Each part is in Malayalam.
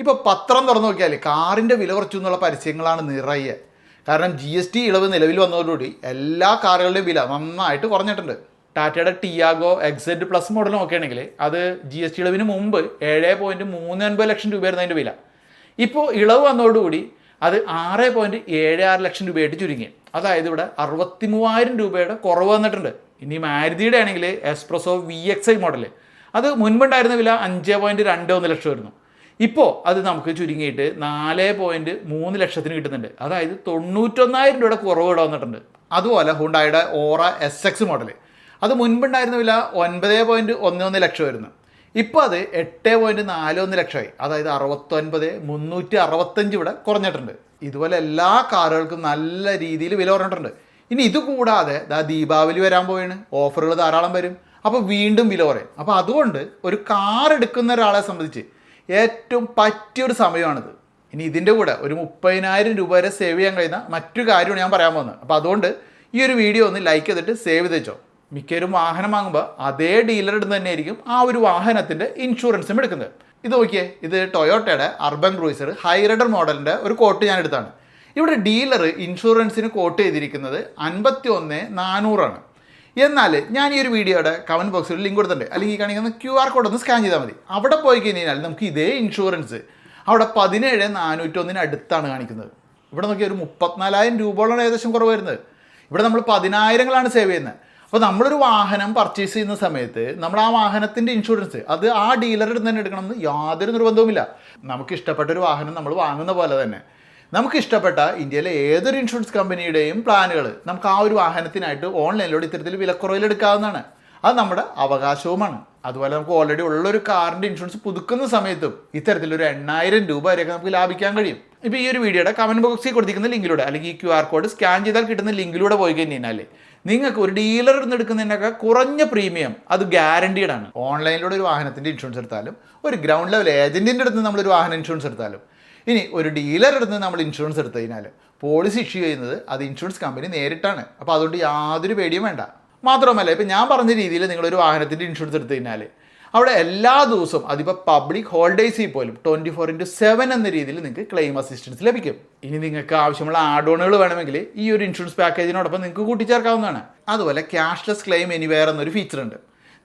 ഇപ്പോൾ പത്രം തുറന്നു നോക്കിയാൽ കാറിന്റെ വില കുറച്ചു എന്നുള്ള പരസ്യങ്ങളാണ് നിറയെ. കാരണം ജി എസ് ടി ഇളവ് നിലവിൽ വന്നതോടുകൂടി എല്ലാ കാറുകളുടെയും വില നന്നായിട്ട് കുറഞ്ഞിട്ടുണ്ട്. ടാറ്റയുടെ ടിയാഗോ എക്സെഡ് പ്ലസ് മോഡൽ നോക്കുകയാണെങ്കിൽ അത് ജി എസ് ടി ഇളവിന് മുമ്പ് ഏഴ് പോയിന്റ് മൂന്ന് ഒൻപത് ലക്ഷം രൂപയായിരുന്നു അതിന്റെ വില. ഇപ്പോൾ ഇളവ് വന്നതോടുകൂടി അത് ആറ് പോയിന്റ് ഏഴ് ആറ് ലക്ഷം രൂപയായിട്ട് ചുരുങ്ങി. അതായത് ഇവിടെ അറുപത്തി മൂവായിരം രൂപയുടെ കുറവ് വന്നിട്ടുണ്ട്. ഇനി മാരുതിയുടെ ആണെങ്കിൽ espresso V X I model അത് മുൻപുണ്ടായിരുന്ന വില അഞ്ച് പോയിന്റ് രണ്ട് ഒന്ന് ലക്ഷം വരുന്നു ഇപ്പോൾ അത് നമുക്ക് ചുരുങ്ങിയിട്ട് നാല് പോയിന്റ് മൂന്ന് ലക്ഷത്തിന് കിട്ടുന്നുണ്ട്. അതായത് തൊണ്ണൂറ്റൊന്നായിരം രൂപയുടെ കുറവ് ഇവിടെ വന്നിട്ടുണ്ട്. അതുപോലെ ഹുണ്ടായുടെ ഓറ എസ് എക്സ് മോഡൽ അത് മുൻപുണ്ടായിരുന്ന വില ഒൻപത് പോയിന്റ് ഒന്ന് ഒന്ന് ലക്ഷം വരുന്നു ഇപ്പോൾ അത് എട്ട് പോയിന്റ് നാല് ഒന്ന് ലക്ഷമായി. അതായത് അറുപത്തൊൻപത് മുന്നൂറ്റി അറുപത്തഞ്ച് ഇവിടെ കുറഞ്ഞിട്ടുണ്ട്. ഇതുപോലെ എല്ലാ കാറുകൾക്കും നല്ല രീതിയിൽ വില കുറഞ്ഞിട്ടുണ്ട്. ഇനി ഇത് കൂടാതെ ദാ ദീപാവലി വരാൻ പോവാണ്. ഓഫറുകൾ ധാരാളം വരും. അപ്പോൾ വീണ്ടും വില കുറയും. അപ്പോൾ അതുകൊണ്ട് ഒരു കാർ എടുക്കുന്ന ഒരാളെ സംബന്ധിച്ച് ഏറ്റവും പറ്റിയൊരു സമയമാണിത്. ഇനി ഇതിന്റെ കൂടെ ഒരു മുപ്പതിനായിരം രൂപ വരെ സേവ് ചെയ്യാൻ കഴിയുന്ന മറ്റു കാര്യമാണ് ഞാൻ പറയാൻ പോകുന്നത്. അപ്പോൾ അതുകൊണ്ട് ഈ ഒരു വീഡിയോ ഒന്ന് ലൈക്ക് ചെയ്തിട്ട് സേവ് ചെയ്ത് വെച്ചോ. മിക്കവരും വാഹനം വാങ്ങുമ്പോൾ അതേ ഡീലറിൽ നിന്ന് തന്നെയായിരിക്കും ആ ഒരു വാഹനത്തിന്റെ ഇൻഷുറൻസും എടുക്കുന്നത്. ഇത് നോക്കിയേ ഇത് ടൊയോട്ടയുടെ അർബൻ ക്രൂയിസർ ഹൈറൈഡർ മോഡലിന്റെ ഒരു കോട്ട് ഞാൻ എടുത്താണ്. ഇവിടെ ഡീലർ ഇൻഷുറൻസിന് കോട്ട് ചെയ്തിരിക്കുന്നത് അൻപത്തി ഒന്ന് നാനൂറാണ്. എന്നാൽ ഞാൻ ഈ ഒരു വീഡിയോയുടെ കമന്റ് ബോക്സിൽ ലിങ്ക് കൊടുത്തിട്ടുണ്ട്. അല്ലെങ്കിൽ ഈ കാണിക്കുന്ന ക്യു ആർ കോഡ് ഒന്ന് സ്കാൻ ചെയ്താൽ മതി. അവിടെ പോയി കഴിഞ്ഞാൽ നമുക്ക് ഇതേ ഇൻഷുറൻസ് അവിടെ പതിനേഴ് നാനൂറ്റൊന്നിന് അടുത്താണ് കാണിക്കുന്നത്. ഇവിടെ നോക്കിയ ഒരു മുപ്പത്തിനാലായിരം രൂപയോളാണ് ഏകദേശം കുറവ് വരുന്നത്. ഇവിടെ നമ്മൾ പതിനായിരങ്ങളാണ് സേവ് ചെയ്യുന്നത്. അപ്പോൾ നമ്മളൊരു വാഹനം പർച്ചേസ് ചെയ്യുന്ന സമയത്ത് നമ്മൾ ആ വാഹനത്തിന്റെ ഇൻഷുറൻസ് അത് ആ ഡീലറുടെ തന്നെ എടുക്കണമെന്ന് യാതൊരു നിർബന്ധവുമില്ല. നമുക്ക് ഇഷ്ടപ്പെട്ട ഒരു വാഹനം നമ്മൾ വാങ്ങുന്ന പോലെ തന്നെ. നമുക്ക് ഇഷ്ടപ്പെട്ട ഇന്ത്യയിലെ ഏതൊരു ഇൻഷുറൻസ് കമ്പനിയുടെയും പ്ലാനുകൾ നമുക്ക് ആ ഒരു വാഹനത്തിനായിട്ട് ഓൺലൈനിലൂടെ ഇത്തരത്തിൽ വിലക്കുറവിൽ എടുക്കാവുന്നതാണ് അത് നമ്മുടെ അവകാശവുമാണ്. അതുപോലെ നമുക്ക് ഓൾറെഡി ഉള്ളൊരു കാറിന്റെ ഇൻഷുറൻസ് പുതുക്കുന്ന സമയത്തും ഇത്തരത്തിലൊരു എണ്ണായിരം രൂപ വരെയൊക്കെ നമുക്ക് ലാഭിക്കാൻ കഴിയും. ഇപ്പോൾ ഈ ഒരു വീഡിയോയുടെ കമന്റ് ബോക്സിൽ കൊടുത്തിരിക്കുന്ന ലിങ്കിലൂടെ അല്ലെങ്കിൽ ഈ ക്യു ആർ കോഡ് സ്കാൻ ചെയ്താൽ കിട്ടുന്ന ലിങ്കിലൂടെ പോയി കഴിഞ്ഞാൽ നിങ്ങൾക്ക് ഒരു ഡീലറിൽ നിന്ന് എടുക്കുന്നതിനൊക്കെ കുറഞ്ഞ പ്രീമിയം അത് ഗ്യാരണ്ടീഡ് ഓൺലൈനിലൂടെ ഒരു വാഹനത്തിന്റെ ഇൻഷുറൻസ് എടുത്താലും ഒരു ഗ്രൗണ്ട് ലെവൽ ഏജന്റിന്റെ അടുത്ത് നമ്മളൊരു വാഹന ഇൻഷുറൻസ് എടുത്താലും ഇനി ഒരു ഡീലറുടെ അടുത്ത് നമ്മൾ ഇൻഷുറൻസ് എടുത്തു കഴിഞ്ഞാൽ പോളിസി ഇഷ്യൂ ചെയ്യുന്നത് അത് ഇൻഷുറൻസ് കമ്പനി നേരിട്ടാണ്. അപ്പോൾ അതുകൊണ്ട് യാതൊരു പേടിയും വേണ്ട. മാത്രമല്ല ഇപ്പം ഞാൻ പറഞ്ഞ രീതിയിൽ നിങ്ങളൊരു വാഹനത്തിന്റെ ഇൻഷുറൻസ് എടുത്തു കഴിഞ്ഞാൽ അവിടെ എല്ലാ ദിവസവും അതിപ്പോൾ പബ്ലിക് ഹോളിഡേയ്സിൽ പോലും ട്വന്റി ഫോർ ഇന്റു സെവൻ എന്ന രീതിയിൽ നിങ്ങൾക്ക് ക്ലെയിം അസിസ്റ്റൻസ് ലഭിക്കും. ഇനി നിങ്ങൾക്ക് ആവശ്യമുള്ള ആഡോണുകൾ വേണമെങ്കിൽ ഈ ഒരു ഇൻഷുറൻസ് പാക്കേജിനോടൊപ്പം നിങ്ങൾക്ക് കൂട്ടിച്ചേർക്കാവുന്നതാണ്. അതുപോലെ ക്യാഷ്ലെസ് ക്ലെയിം എനിവെയർ എന്നൊരു ഫീച്ചർ ഉണ്ട്.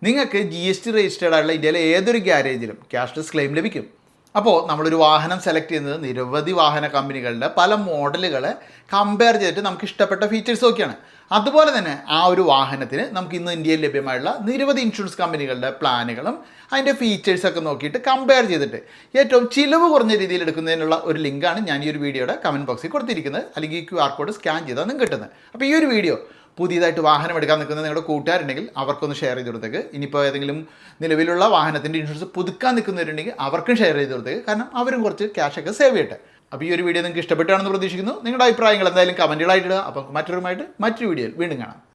നിങ്ങൾക്ക് ജി എസ് ടി രജിസ്റ്റേർഡ് ആയിട്ടുള്ള ഇന്ത്യയിലെ ഏതൊരു ഗ്യാരേജിലും ക്യാഷ്ലെസ് ക്ലെയിം ലഭിക്കും. അപ്പോൾ നമ്മളൊരു വാഹനം സെലക്ട് ചെയ്യുന്നത് നിരവധി വാഹന കമ്പനികളുടെ പല മോഡലുകളെ കമ്പയർ ചെയ്തിട്ട് നമുക്ക് ഇഷ്ടപ്പെട്ട ഫീച്ചേഴ്സ് നോക്കിയാണ്. അതുപോലെ തന്നെ ആ ഒരു വാഹനത്തിന് നമുക്ക് ഇന്ന് ഇന്ത്യയിൽ ലഭ്യമായുള്ള നിരവധി ഇൻഷുറൻസ് കമ്പനികളുടെ പ്ലാനുകളും അതിന്റെ ഫീച്ചേഴ്സൊക്കെ നോക്കിയിട്ട് കമ്പയർ ചെയ്തിട്ട്. ഏറ്റവും ചിലവ് കുറഞ്ഞ രീതിയിൽ എടുക്കുന്നതിനുള്ള ഒരു ലിങ്കാണ് ഞാൻ ഈ ഒരു വീഡിയോയുടെ കമന്റ് ബോക്സിൽ കൊടുത്തിരിക്കുന്നത്. അല്ലെങ്കിൽ ഈ ക്യു ആർ കോഡ് സ്കാൻ നിങ്ങൾക്ക് കിട്ടുന്നത്. അപ്പോൾ ഈ ഒരു വീഡിയോ പുതിയതായിട്ട് വാഹനം എടുക്കാൻ നിൽക്കുന്ന നിങ്ങളുടെ കൂട്ടുകാരുണ്ടെങ്കിൽ അവർക്കൊന്ന് ഷെയർ ചെയ്ത് കൊടുത്തേക്ക്. ഇനിയിപ്പോൾ ഏതെങ്കിലും നിലവിലുള്ള വാഹനത്തിന്റെ ഇൻഷുറൻസ് പുതുക്കാൻ നിൽക്കുന്നവരുണ്ടെങ്കിൽ അവർക്കും ഷെയർ ചെയ്ത് കൊടുത്തേക്ക്. കാരണം അവരും കുറച്ച് ക്യാഷൊക്കെ സേവ് ചെയ്യട്ടെ. അപ്പോൾ ഈ ഒരു വീഡിയോ നിങ്ങൾക്ക് ഇഷ്ടപ്പെട്ടാണെന്ന് പ്രതീക്ഷിക്കുന്നു. നിങ്ങളുടെ അഭിപ്രായങ്ങൾ എന്തായാലും കമന്റുകളായിട്ട് ഇടുക. അപ്പോൾ മറ്റൊരുമായിട്ട് മറ്റൊരു വീഡിയോയിൽ വീണ്ടും കാണാം.